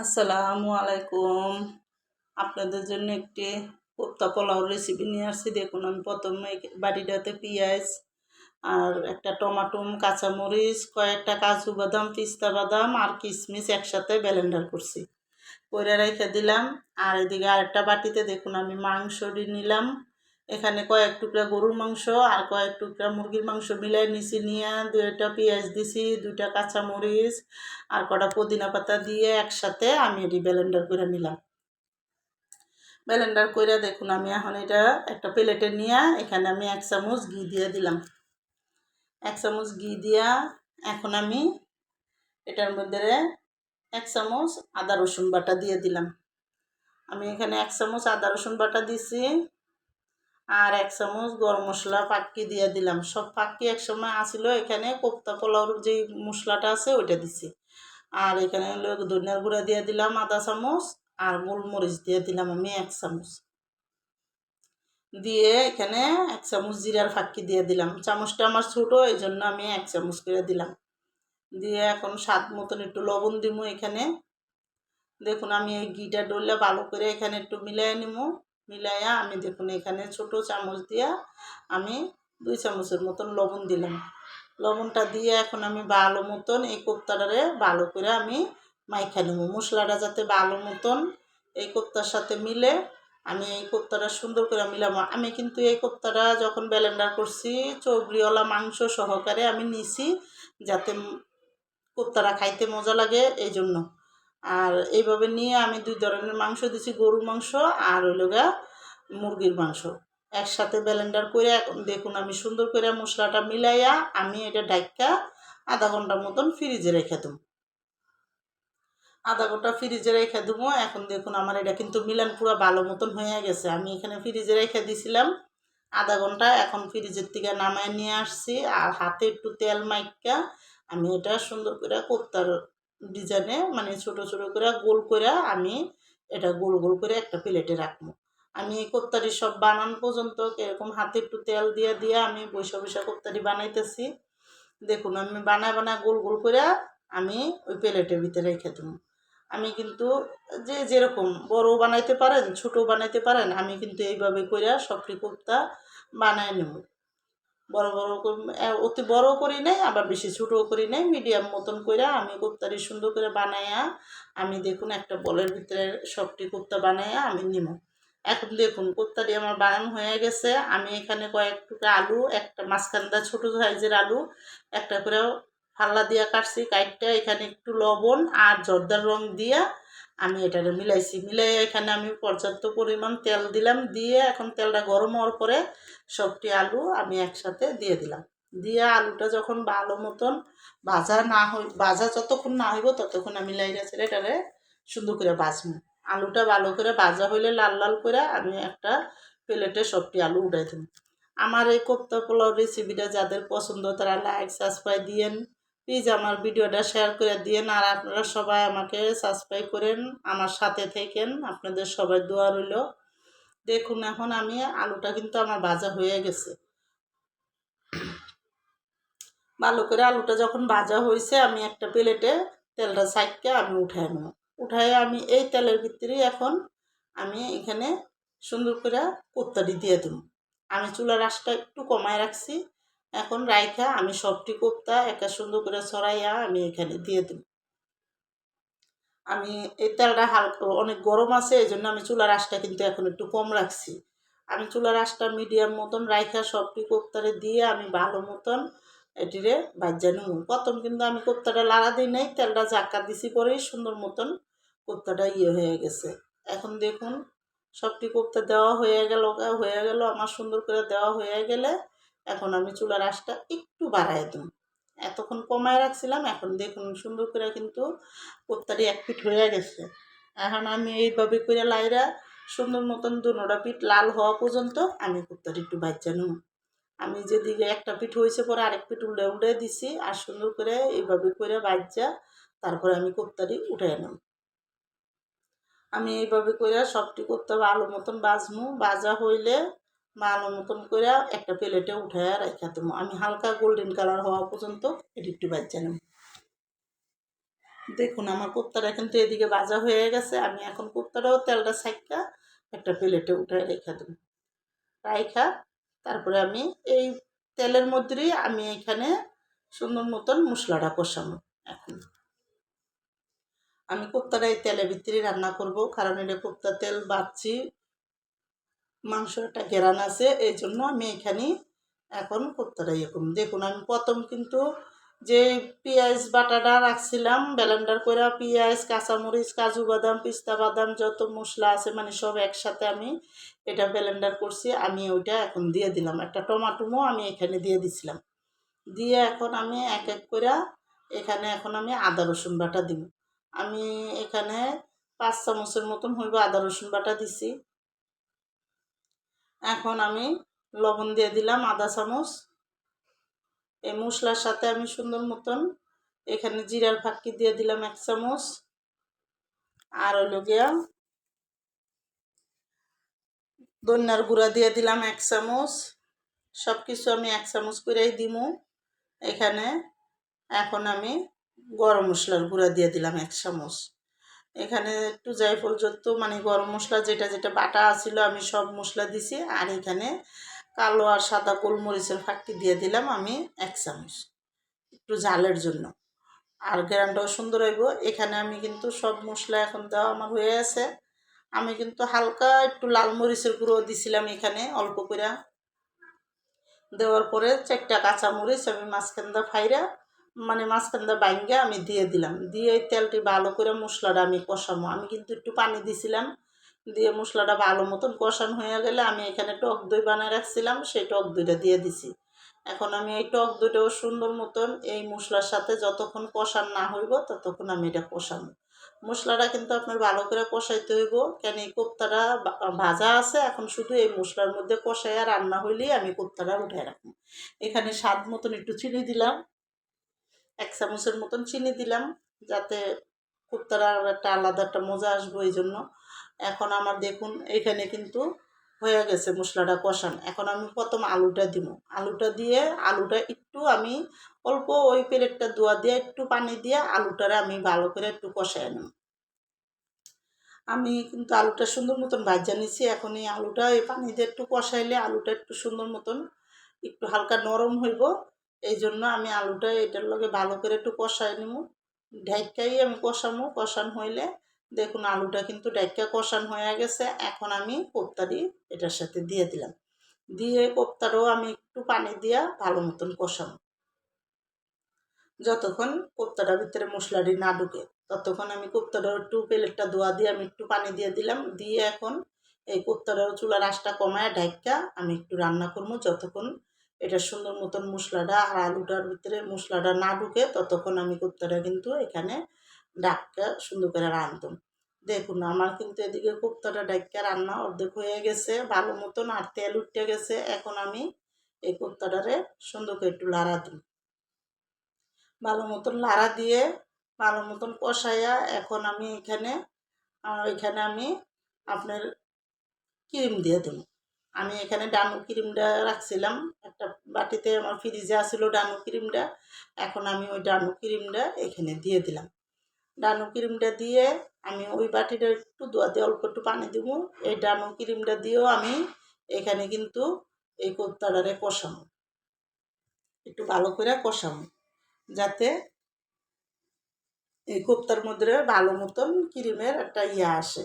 আসসালামু আলাইকুম। আপনাদের জন্য একটি কোপ্তা পোলাও রেসিপি নিয়ে আসছি। দেখুন, আমি প্রথমে বাটিটাতে পেঁয়াজ আর একটা টমাটো কাঁচামরিচ, কয়েকটা কাজু বাদাম পিস্তা বাদাম আর কিশমিশ একসাথে ব্লেন্ডার করছি। করে রেখে দিলাম। আর এদিকে আরেকটা বাটিতে দেখুন, আমি মাংস নিলাম। এখানে কয়েক টুকরা গরুর মাংস আর কয়েক টুকরা মুরগির মাংস মিলাই নিছি নিয়ে দুইটা পেঁয়াজ দিছি, দুইটা কাঁচামরিচ আর কটা পুদিনা পাতা দিয়ে একসাথে আমি এটি ব্লেন্ডার করে নিলাম। ব্লেন্ডার করে দেখুন আমি এখন এটা একটা প্লেটে নিয়ে এখানে আমি এক চামচ ঘি দিয়ে দিলাম। এক চামচ ঘি দিয়া এখন আমি এটার মধ্যে এক চামচ আদা রসুন বাটা দিয়ে দিলাম। আমি এখানে এক চামচ আদা রসুন বাটা দিছি। আর এক চামচ গরম মশলা পাক্কি দিয়ে দিলাম। সব পাক্কি এক সময় আসিল এখানে কোপ্তা পোলাওর যে মশলাটা আছে ওইটা দিছি। আর এখানে ধনিয়ার গুঁড়া দিয়ে দিলাম আধা চামচ আর গোলমরিচ দিয়ে দিলাম আমি এক চামচ। দিয়ে এখানে এক চামচ জিরার ফাঁকি দিয়ে দিলাম। চামচটা আমার ছোটো এই জন্য আমি এক চামচ করে দিলাম। দিয়ে এখন স্বাদ মতন একটু লবণ দিব এখানে। দেখুন আমি এই ঘিটা ডললে ভালো করে এখানে একটু মিলাই নিব মিলাইয়া আমি দেখুন এখানে ছোট চামচ দিয়া আমি দুই চামচের মতন লবণ দিলাম। লবণটা দিয়ে এখন আমি ভালো মতন এই কোপ্তাটারে ভালো করে আমি মাইখা নেব। মশলাটা যাতে ভালো মতন এই কোপ্তার সাথে মিলে আমি এই কোপ্তাটা সুন্দর করে মিলাম আমি কিন্তু এই কোপ্তাটা যখন ব্লেন্ডার করছি চৌবড়িওয়ালা মাংস সহকারে আমি নিছি যাতে কোপ্তাটা খাইতে মজা লাগে এই জন্য আর এইভাবে নিয়ে আমি দুই ধরনের মাংস দিছি, গরুর মাংস আর হইল গা মুরগির মাংস। একসাথে ব্লেন্ডার করে দেখুন আমি সুন্দর করে মশলাটা মিলাইয়া আমি এটা ডাইকা আধা ঘণ্টার মতন ফ্রিজে রেখে দেবো। আধা ঘণ্টা ফ্রিজে রেখে দেবো। এখন দেখুন আমার এটা কিন্তু মিলান পুরো ভালো মতন হয়ে গেছে। আমি এখানে ফ্রিজে রেখে দিছিলাম আধা ঘণ্টা, এখন ফ্রিজের থেকে নামায় নিয়ে আসছি আর হাতে একটু তেল মাইকা আমি এটা সুন্দর করে কোপ্তার ডিজাইনে মানে ছোট ছোট করে গোল করে আমি এটা গোল গোল করে একটা প্লেটে রাখব। আমি এই কোপ্তারি সব বানান পর্যন্ত এরকম হাতে একটু তেল দিয়ে দিয়ে আমি বৈশা বৈশা কোপ্তারি বানাইতেছি। দেখুন, আমি বানায় বানায় গোল গোল করে আমি ওই প্লেটের ভিতরে রেখে দেবো। আমি কিন্তু যে, যেরকম বড় বানাইতে পারেন ছোট বানাইতে পারেন, আমি কিন্তু এইভাবে করে সবটি কোপ্তা বানায় নেব। বড় বড় অতি বড় করি নাই, আবার বেশি ছোটও করি নাই মিডিয়াম মতন করে আমি কোপ্তারি সুন্দর করে বানাইয়া আমি দেখুন একটা বলের ভিতরে সবটি কোপ্তা বানাইয়া আমি নিব এখন দেখুন কোপ্তাটি আমার বানানো হয়ে গেছে, আমি এখানে কয়েক টুকরা আলু, একটা মাঝখানটা ছোটো সাইজের আলু, একটা করে ফাল্লা দিয়া কাটছি কাটটা এখানে একটু লবণ আর জর্দার রং দিয়া আমি এটাকে মিলাইছি। মিলাই এখানে আমি পর্যাপ্ত পরিমাণ তেল দিলাম। দিয়ে এখন তেলটা গরম হওয়ার পরে সবটি আলু আমি একসাথে দিয়ে দিলাম। দিয়ে আলুটা যখন ভালো মতন ভাজা না হই, ভাজা যতক্ষণ না হইব ততক্ষণ আমি লাইরা ছেড়ে এটারে সুন্দর করে বাজবো আলুটা ভালো করে ভাজা হইলে লাল লাল করে আমি একটা প্লেটে সবটি আলু উঠাই দেব। আমার এই কোপ্তা পোলাও রেসিপিটা যাদের পছন্দ তারা লাইক সাবস্ক্রাইব দিয়েন। প্লিজ আমার ভিডিওটা শেয়ার করে দিয়েন আর আপনারা সবাই আমাকে সাবস্ক্রাইব করেন, আমার সাথে থেকেন। আপনাদের সবাই দোয়া রইল। দেখুন, এখন আমি আলুটা কিন্তু আমার ভাজা হয়ে গেছে। ভালো করে আলুটা যখন ভাজা হয়েছে, আমি একটা প্লেটে তেলটা সাইডকে আমি উঠাই নেব। উঠাই আমি এই তেলের ভিতরে এখন আমি এখানে সুন্দর করে কোত্তাটি দিয়ে দেব। আমি চুলার আঁশটা একটু কমায় রাখছি। এখন রাইখা, আমি সবটি কোপ্তা একটা সুন্দর করে ছড়াইয়া আমি এখানে দিয়ে দেব। আমি এই তেলটা হালকা, অনেক গরম আছে এই জন্য আমি চুলার আঁশটা কিন্তু এখন একটু কম রাখছি। আমি চুলার আঁশটা মিডিয়াম মতন রাইখা, সবটি কোপ্তারে দিয়ে আমি ভালো মতন এটিরে বাজ্যা নেব। প্রথম কিন্তু আমি কোপ্তাটা লাড়া দিই নাই, তেলটা জাক্কা দিছি পরেই সুন্দর মতন কোপ্তাটা ইয়ে হয়ে গেছে। এখন দেখুন, সবটি কোপ্তা দেওয়া হয়ে গেল হয়ে গেল, আমার সুন্দর করে দেওয়া হয়ে গেলে এখন আমি চুলার আঁশটা একটু বাড়াই দিই। এতক্ষণ কমায় রাখছিলাম, এখন দেখুন সুন্দর করে কিন্তু কোপ্তাটি এক পিঠ হয়ে গেছে। এখন আমি এইভাবে করে লাইরা সুন্দর মতন দুনোটা পিঠ লাল হওয়া পর্যন্ত আমি কোপ্তাটি একটু বাচ্চা নেব। আমি যেদিকে একটা পিঠ হয়েছে পরে আরেক পিঠ উল্টে উল্টে দিছি আর সুন্দর করে এইভাবে করে বাচ্চা তারপরে আমি কোপ্তাটি উঠে নেব। আমি এইভাবে করে সবটি করতে ভালো মতন বাজমু বাজা হইলে ভালো মতন করে একটা প্লেটে উঠে রেখে দেবো। আমি হালকা গোল্ডেন কালার হওয়া পর্যন্ত এটি একটু নেব। দেখুন, আমার কোপ্তাটা কিন্তু এদিকে বাজা হয়ে গেছে। আমি এখন কোপ্তাটাও তেলটা ছাইকা একটা প্লেটে উঠে রেখে দেব। রাইখা, তারপরে আমি এই তেলের মধ্যেই আমি এখানে সুন্দর মতন মশলাটা কষাবো এখন। আমি কোপ্তাটা এই তেলের ভিতরে রান্না করব, কারণ এটা কোপ্তা তেল বাচ্ছি। মাংস একটা ঘেরান আছে, এই জন্য আমি এখানে এখন কোপ্তাটা ইয়ে দেখুন, আমি প্রথম কিন্তু যে পেঁয়াজ বাটাটা রাখছিলাম, ব্লেন্ডার করে পেঁয়াজ, কাঁচামরিচ, কাজু বাদাম, পিস্তা বাদাম, যত মশলা আছে মানে সব একসাথে আমি এটা ব্লেন্ডার করছি, আমি ওইটা এখন দিয়ে দিলাম। একটা টমাটোমো আমি এখানে দিয়ে দিছিলাম। দিয়ে এখন আমি এক এক করে এখানে এখন আমি আদা, রসুন বাটা দিব। আমি এখানে পাঁচ চামচের মতন হইব আদা, রসুন বাটা দিছি। এখন আমি লবণ দিয়ে দিলাম আদা চামচ। এই মশলার সাথে আমি সুন্দর মতন এখানে জিরার ফাঁকি দিয়ে দিলাম এক চামচ। আর হইল গিয়া দন্যার গুঁড়া দিয়ে দিলাম এক চামচ। সব কিছু আমি এক চামচ করেই দিমু। এখানে এখন আমি গরম মশলার গুঁড়া দিয়ে দিলাম এক চামচ। এখানে একটু জায়ফল যত মানে গরম মশলা যেটা যেটা বাটা আছিল আমি সব মশলা দিছি। আর এখানে কালো আর সাদা গোলমরিচের ফাঁকটি দিয়ে দিলাম আমি এক চামচ, একটু ঝালের জন্য। আর গ্রামটাও সুন্দর হইব। এখানে আমি কিন্তু সব মশলা এখন দেওয়া আমার হয়ে আছে। আমি কিন্তু হালকা একটু লাল মরিচের গুঁড়ো দিছিলাম এখানে অল্প করে দেওয়ার পরে চারটা কাঁচা মরিচ আমি মাঝখানটা ফাইরা মানে মাঝখানটা বাইঙ্গা আমি দিয়ে দিলাম। দিয়ে তেলটি ভালো করে মশলাটা আমি কষাবো আমি কিন্তু একটু পানি দিছিলাম। দিয়ে মশলাটা ভালো মতন কষানো হয়ে গেলে আমি এখানে টক দই বানিয়ে রাখছিলাম, সেই টক দইটা দিয়ে দিছি। এখন আমি এই টক দইটাও সুন্দর মতন এই মশলার সাথে যতক্ষণ কষান না হইব, ততক্ষণ আমি এটা কষাবো মশলাটা কিন্তু আপনার ভালো করে কষাইতে হইব। কেন এই কোপ্তাটা ভাজা আছে, এখন শুধু এই মশলার মধ্যে কষাইয়া রান্না হইলেই আমি কোপ্তাটা উঠে রাখব। এখানে স্বাদ মতন একটু চিনি দিলাম। এক চামচের মতন চিনি দিলাম, যাতে কোপ্তার একটা আলাদা একটা মজা আসব এই জন্য। এখন আমার দেখুন, এখানে কিন্তু হয়ে গেছে মশলাটা কষান। এখন আমি প্রথম আলুটা দিব। আলুটা দিয়ে, আলুটা একটু আমি অল্প ওই প্লেটটা দোয়া দিয়ে একটু পানি দিয়ে আলুটারে আমি ভালো করে একটু কষাই নেব। আমি কিন্তু আলুটা সুন্দর মতন ভাজা নিছি। এখন এই আলুটা এই পানি দিয়ে একটু কষাইলে আলুটা একটু সুন্দর মতন একটু হালকা নরম হইব। এই জন্য আমি আলুটা এটার লগে ভালো করে একটু কষাই নিব ঢাইকাই আমি কষামো, কষান হইলে দেখুন আলুটা কিন্তু ডাইকা কষান হয়ে গেছে। এখন আমি কোপ্তাটি এটার সাথে দিয়ে দিলাম। দিয়ে কোপ্তাটাও আমি একটু পানি দিয়া ভালো মতন কষাবো যতক্ষণ কোপ্তাটার ভিতরে মশলাটি না ঢুকে, ততক্ষণ আমি কোপ্তাটাও একটু প্লেটটা ধোয়া দিয়ে আমি একটু পানি দিয়ে দিলাম। দিয়ে এখন এই কোপ্তাটাও চুলার আঁচটা কমায় ঢাইকা আমি একটু রান্না করব যতক্ষণ এটা সুন্দর মতন মশলাটা আর আলুটার ভিতরে মশলাটা না ঢুকে ততক্ষণ আমি কোপ্তাটা কিন্তু এখানে ডাক্কা সুন্দর করে রাঁধতাম দেখুন, আমার কিন্তু এদিকে কোপ্তাটা ডাক্কা রান্না অর্ধেক হয়ে গেছে, ভালো মতন আর তেল উঠতে গেছে। এখন আমি এই কোপ্তাটারে সুন্দর করে একটু লাড়া দিই ভালো মতন লাড়া দিয়ে, ভালো মতন কষাইয়া এখন আমি এখানে এখানে আমি আপনার ক্রিম দিয়ে দেব আমি এখানে ডানু ক্রিমটা রাখছিলাম। একটা বাটিতে আমার ফ্রিজে আসছিল ডানু ক্রিমটা। এখন আমি ওই ডানু ক্রিমটা এখানে দিয়ে দিলাম। ডানু ক্রিমটা দিয়ে আমি ওই বাটিটা একটু দোয়া দিয়ে অল্প একটু পানি দিব। এই ডানু ক্রিমটা দিয়েও আমি এখানে কিন্তু এই কোপ্তাটারে কষাবো। একটু ভালো করে কষাবো। যাতে এই কোপ্তার মধ্যে ভালো মতন ক্রিমের একটা ইয়া আসে।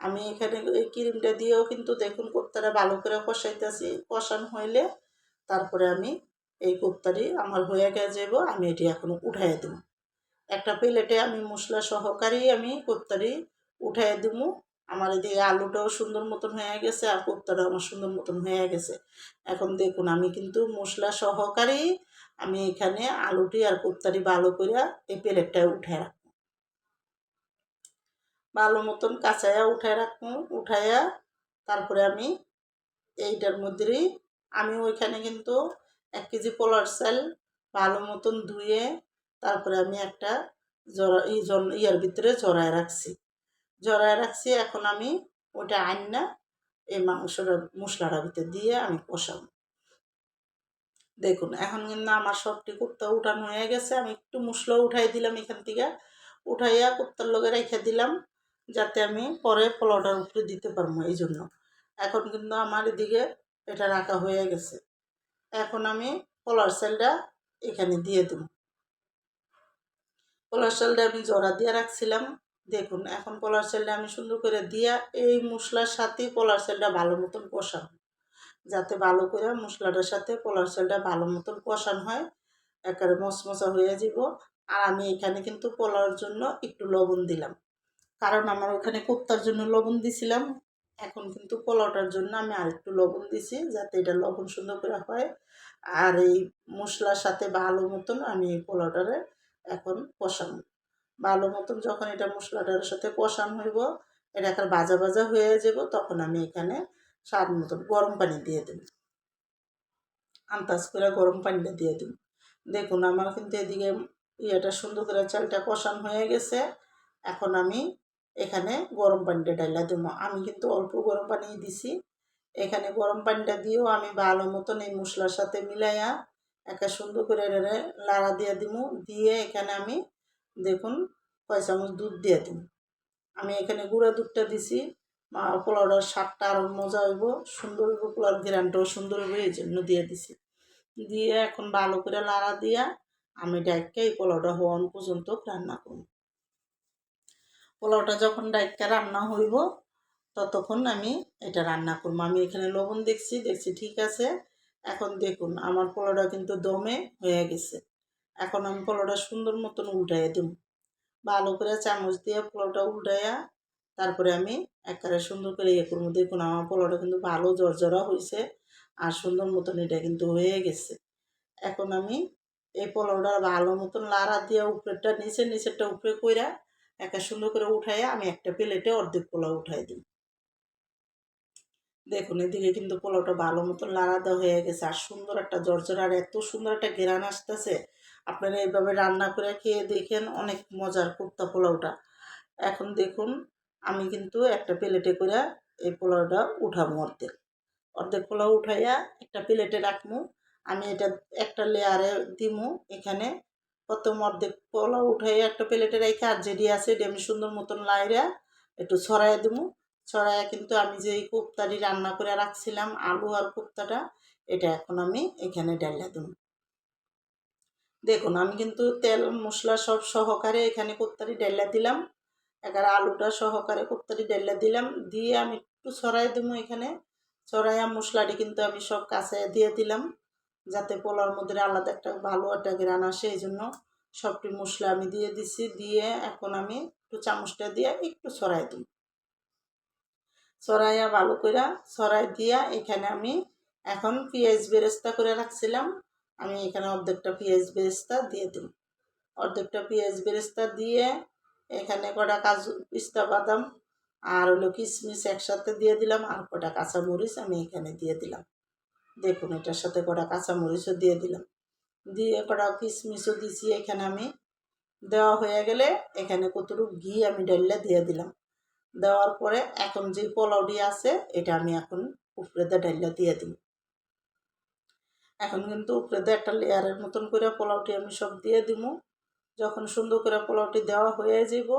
আমি এখানে এই ক্রিমটা দিয়েও কিন্তু দেখুন কোপ্তাটা ভালো করে কষাইতেছি। কষানো হইলে তারপরে আমি এই কোপ্তাটি আমার হয়ে গেছে যাব আমি এটি এখন উঠাই দেবো। একটা প্লেটে আমি মশলা সহকারেই আমি কোপ্তারি উঠাই দেবো। আমার এদিকে আলুটাও সুন্দর মতন হয়ে গেছে আর কোপ্তাটাও আমার সুন্দর মতন হয়ে গেছে। এখন দেখুন আমি কিন্তু মশলা সহকারেই আমি এখানে আলুটি আর কোপ্তারি ভালো করে এই প্লেটটায় উঠে রাখব ভালো মতন কাঁচাইয়া উঠায় রাখব, উঠাইয়া তারপরে আমি এইটার মধ্যেই আমি ওইখানে কিন্তু এক কেজি পোলার চাল ভালো মতন ধুয়ে তারপরে আমি একটা জরা ইয়ার ভিতরে জড়ায় রাখছি। জড়ায় রাখছি, এখন আমি ওটা আইন না এই মাংসটা মশলাটার ভিতরে দিয়ে আমি কষাবো। দেখুন, এখন কিন্তু আমার সবটি কুর্তা উঠানো হয়ে গেছে, আমি একটু মশলা উঠাই দিলাম এখান থেকে। উঠাইয়া কুত্তার লগে রেখে দিলাম। যাতে আমি পরে পোলাওটার উপরে দিতে পারব এই জন্য এখন কিন্তু আমার এদিকে এটা রাখা হয়ে গেছে। এখন আমি পোলার সেলটা এখানে দিয়ে দেব। পোলার সেলটা আমি জড়া দিয়ে রাখছিলাম। দেখুন, এখন পোলার সেলটা আমি সুন্দর করে দিয়া এই মশলার সাথে পোলার সেলটা ভালো মতন কষাবো। যাতে ভালো করে মশলাটার সাথে পোলার সেলটা ভালো মতন কষানো হয়, একেবারে মশমশা হয়ে যাব আর আমি এখানে কিন্তু পোলাওর জন্য একটু লবণ দিলাম। কারণ আমার ওখানে কোপ্তার জন্য লবণ দিছিলাম। এখন কিন্তু পোলাওটার জন্য আমি আরেকটু লবণ দিছি যাতে এটা লবণ সুন্দর করে হয়। আর এই মশলার সাথে ভালো মতন আমি এই পোলাওটারে এখন কষানো ভালো মতন যখন এটা মশলাটার সাথে কষানো হইব, এটা একটা ভাজা ভাজা হয়ে যাব, তখন আমি এখানে স্বাদ মতন গরম পানি দিয়ে দেব। আন্দাজ করে গরম পানিটা দিয়ে দেব। দেখুন, আমার কিন্তু এদিকে ইয়েটা সুন্দর করে চালটা কষানো হয়ে গেছে। এখন আমি এখানে গরম পানিটা ডাইলা দেবো। আমি কিন্তু অল্প গরম পানি দিছি। এখানে গরম পানিটা দিয়েও আমি ভালো মতন এই মশলার সাথে মিলাইয়া একটা সুন্দর করে লাড়া দিয়ে দিব। দিয়ে এখানে আমি দেখুন কয় চামচ দুধ দিয়ে দিব। আমি এখানে গুঁড়া দুধটা দিছি। পোলাওটার স্বাদটা আরও মজা হইব, সুন্দর হইব, পোলাওর ঘেরানটাও সুন্দর হইব, এই জন্য দিয়ে দিছি। দিয়ে এখন ভালো করে লাড়া দিয়া আমি ডাইকা এই পোলাওটা হওয়ান পর্যন্ত রান্না করব। পোলাওটা যখন ডাইকা রান্না হইব, ততক্ষণ আমি এটা রান্না করব। আমি এখানে লবণ দেখছি দেখছি ঠিক আছে। এখন দেখুন, আমার পোলাওটা কিন্তু দমে হয়ে গেছে। এখন আমি পোলাওটা সুন্দর মতন উল্টাইয়া দেব। ভালো করে চামচ দিয়ে পোলাওটা উল্টাইয়া তারপরে আমি একবারে সুন্দর করে ইয়ে করব। দেখুন, আমার পোলাওটা কিন্তু ভালো জর্জরা হয়েছে আর সুন্দর মতন এটা কিন্তু হয়ে গেছে। এখন আমি এই পোলাওটা ভালো মতন লাড়া দিয়ে উপরেরটা নিচে নিচেরটা উপরে কইরা একটা সুন্দর করে উঠাইয়া আমি একটা প্লেটে অর্ধেক পোলাও উঠাই দিই। দেখুন, এদিকে কিন্তু পোলাওটা ভালো মতন লাড়া দেওয়া হয়ে গেছে। আর সুন্দর একটা জর্জর, আর এত সুন্দর একটা ঘেরান আসতেছে। আপনারা এইভাবে রান্না করে খেয়ে দেখেন অনেক মজার কুর্তা পোলাওটা। এখন দেখুন, আমি কিন্তু একটা প্লেটে করে এই পোলাওটা উঠাবো অর্ধেক। অর্ধেক পোলাও উঠাইয়া একটা প্লেটে রাখব। আমি এটা একটা লেয়ারে দিমু এখানে প্রথম অর্ধেক পোলাও উঠাইয়া একটা প্লেটে রেখে আর যেটি আছে এটি আমি সুন্দর মতন লাইরা একটু ছড়াই দিমু। ছড়াইয়া কিন্তু আমি যে এই কোপ্তাটি রান্না করে রাখছিলাম, আলু আর কোপ্তাটা, এটা এখন আমি এখানে ডালিয়া দেব দেখুন, আমি কিন্তু তেল, মশলা সব সহকারে এখানে কোপ্তাটি ডালিয়া দিলাম। এবার আলুটা সহকারে কোপ্তাটি ডালিয়া দিলাম। দিয়ে আমি একটু ছড়াই দেবো এখানে। ছড়াইয়া মশলাটি কিন্তু আমি সব কাছে দিয়ে দিলাম। যাতে পোলার মধ্যে আলাদা একটা ভালো একটা গ্রান আসে এই জন্য সবটি মশলা আমি দিয়ে দিছি। দিয়ে এখন আমি একটু চামচটা দিয়ে একটু ছড়াই দিই। ছড়াইয়া ভালো করে ছড়াই দিয়া এখানে আমি এখন পেঁয়াজ বেরেস্তা করে রাখছিলাম। আমি এখানে অর্ধেকটা পেঁয়াজ বেরেস্তা দিয়ে দিই। অর্ধেকটা পেঁয়াজ বেরেস্তা দিয়ে এখানে কটা কাজু পিস্তা বাদাম আর হলো কিশমিশ একসাথে দিয়ে দিলাম। আর কটা কাঁচামরিচ আমি এখানে দিয়ে দিলাম। দেখুন, এটার সাথে কটা কাঁচামরিচও দিয়ে দিলাম। দিয়ে কটা কিশমিশও দিছি এখানে আমি। দেওয়া হয়ে গেলে এখানে কতটুকু ঘি আমি ডাল্লা দিয়ে দিলাম। দেওয়ার পরে এখন যে পোলাওটি আছে, এটা আমি এখন উপরে দিয়ে ডাল্লা দিয়ে দিই। এখন কিন্তু উপরে দিয়ে একটা লেয়ারের মতন করে পোলাওটি আমি সব দিয়ে দিব। যখন সুন্দর করে পোলাওটি দেওয়া হয়ে যাব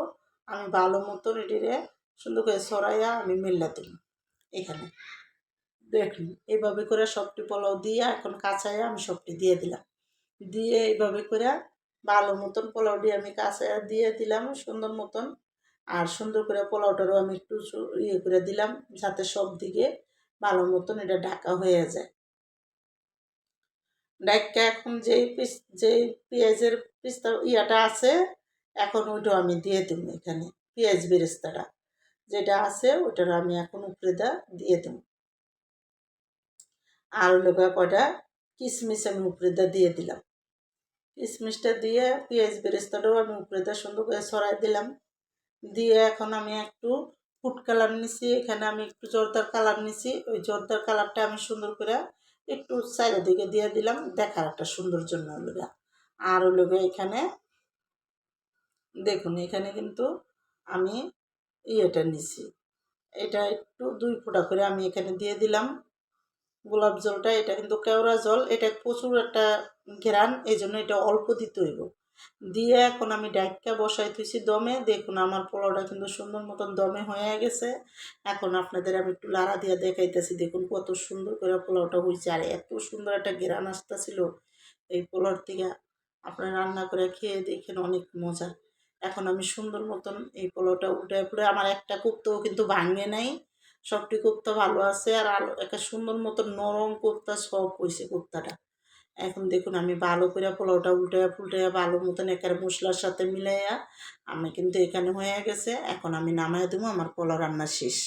আমি ভালো মতন এটিরে সুন্দর করে সরাইয়া আমি মিল্লা দিই এখানে। দেখুন এইভাবে করে সবটি পোলাও দিয়ে এখন কাঁচাইয়া আমি সবটি দিয়ে দিলাম। দিয়ে এইভাবে করে ভালো মতন পোলাওটি আমি কাঁচাইয়া দিয়ে দিলাম, সুন্দর মতন। আর সুন্দর করে পোলাওটারও আমি একটু ইয়ে করে দিলাম, যাতে সব দিকে ভালো মতন এটা ঢাকা হয়ে যায়। ডাইকা এখন যেই পিস, যেই পেঁয়াজের পিস্তা ইয়াটা আছে, এখন ওইটাও আমি দিয়ে দেবো এখানে, পেঁয়াজ বেরেস্তাটা। যেটা আছে ওটার আমি এখন উপরে দিয়ে দেবো। আর লোকা কটা কিশমিশ আমি উপরে দিয়ে দিলাম। কিশমিশটা দিয়ে পেঁয়াজ বেরেস্তাটাও আমি উপরেদা সুন্দর করে ছড়াই দিলাম। দিয়ে এখন আমি একটু ফুড কালার নিছি, এখানে আমি একটু জর্দার কালার নিছি। ওই জর্দার কালারটা আমি সুন্দর করে একটু চারিদিকে দিয়ে দিলাম, দেখার একটা সুন্দর জন্য হলো আর গিয়ে এখানে, দেখুন, এখানে কিন্তু আমি ইয়েটা নিছি। এটা একটু দুই ফোঁটা করে আমি এখানে দিয়ে দিলাম। গোলাপ জলটা, এটা কিন্তু কেওড়া জল, এটা প্রচুর একটা ঘেরান এই জন্য এটা অল্প দিতে হইব। দিয়ে এখন আমি ডাইকা বসাই থুইছি দমে। দেখুন, আমার পোলাওটা কিন্তু সুন্দর মতন দমে হয়ে গেছে। এখন আপনাদের আমি একটু লাড়া দিয়ে দেখাইতেছি। দেখুন, কত সুন্দর করে পোলাওটা হয়েছে আর এত সুন্দর একটা ঘেরান আসতেছিল এই পোলাওর থেকে। আপনারা রান্না করে খেয়ে দেখেন, অনেক মজা। এখন আমি সুন্দর মতন এই পোলাওটা উঠে পুরো আমার একটা কুপ্তাও কিন্তু ভাঙে নাই। সবটি কুর্তা ভালো আছে আর আলো, একটা সুন্দর মতো নরম কুর্তা সব হয়েছে কুর্তাটা। এখন দেখুন আমি ভালো করে পোলাওটা উল্টাইয়া ফুলটাইয়া ভালো মতন একের মশলার সাথে মিলাইয়া, আমি কিন্তু এখানে হয়ে গেছে, এখন আমি নামাই দেবো আমার পোলাও রান্না শেষ।